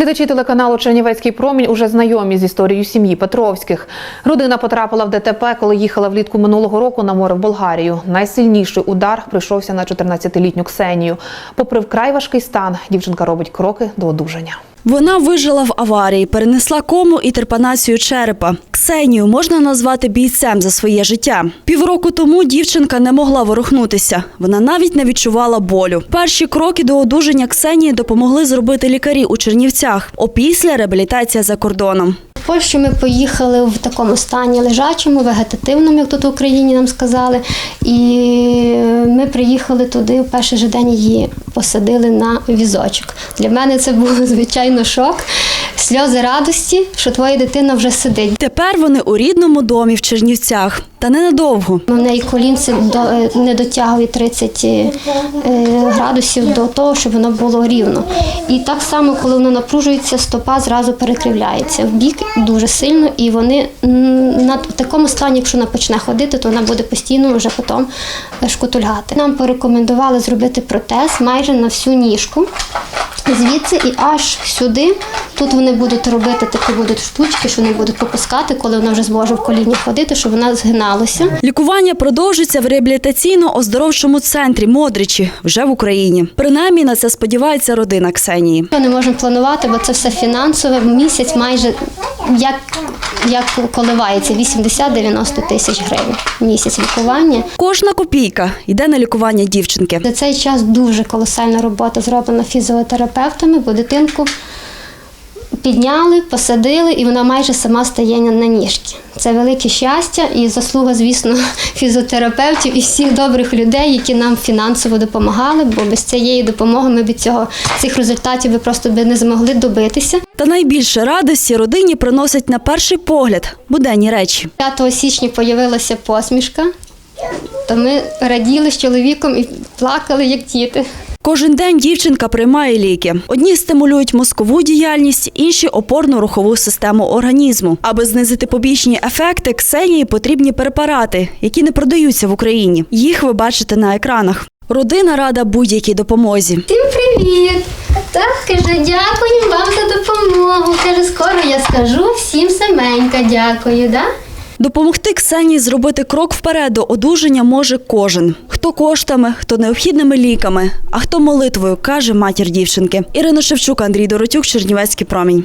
Глядачі телеканалу Чернівецький промінь уже знайомі з історією сім'ї Петровських. Родина потрапила в ДТП, коли їхала влітку минулого року на море в Болгарію. Найсильніший удар прийшовся на 14-літню Ксенію. Попри вкрай важкий стан, дівчинка робить кроки до одужання. Вона вижила в аварії, перенесла кому і терпанацію черепа. Ксенію можна назвати бійцем за своє життя. Півроку тому дівчинка не могла ворухнутися. Вона навіть не відчувала болю. Перші кроки до одужання Ксенії допомогли зробити лікарі у Чернівцях. Опісля реабілітація за кордоном. В Польщу ми поїхали в такому стані лежачому, вегетативному, як тут в Україні нам сказали. І ми приїхали туди, в перший же день її посадили на візочок. Для мене це був звичайно шок, сльози радості, що твоя дитина вже сидить. Тепер вони у рідному домі в Чернівцях. Та ненадовго. У неї колінце до, е, не дотягує 30 е, градусів до того, щоб воно було рівно. І так само, коли воно напружується, стопа зразу перекривляється в бік дуже сильно, і вони на такому стані, якщо вона почне ходити, то вона буде постійно вже потім е, шкутульгати. Нам порекомендували зробити протез майже на всю ніжку. Звідси і аж сюди. Тут вони будуть робити такі будуть штучки, що вони будуть попускати, коли вона вже зможе в коліні ходити, щоб вона згиналася. Лікування продовжиться в реабілітаційно-оздоровчому центрі Модричі вже в Україні. Принаймні на це сподівається родина Ксенії. Ми не можемо планувати, бо це все фінансове. Місяць майже як, як коливається 80-90 тисяч гривень в місяць лікування. Кожна копійка йде на лікування дівчинки. За цей час дуже колосальна робота зроблена фізіотерапевтами, бо дитинку підняли, посадили, і вона майже сама стає на ніжки. Це велике щастя і заслуга, звісно, фізіотерапевтів і всіх добрих людей, які нам фінансово допомагали, бо без цієї допомоги ми б цього цих результатів би просто би не змогли добитися. Та найбільше радості родині приносять на перший погляд буденні речі. 5 січня появилася посмішка, то ми раділи з чоловіком і плакали, як діти. Кожен день дівчинка приймає ліки. Одні стимулюють мозкову діяльність, інші опорно-рухову систему організму. Аби знизити побічні ефекти, Ксенії потрібні препарати, які не продаються в Україні. Їх ви бачите на екранах. Родина рада будь-якій допомозі. Всім привіт! Так, каже, дякую вам за допомогу. Каже, скоро я скажу всім саменька дякую, да? Допомогти Ксенії зробити крок вперед до одужання може кожен. Хто коштами, хто необхідними ліками, а хто молитвою, каже матір дівчинки. Ірина Шевчук, Андрій Доротюк, Чернівецький промінь.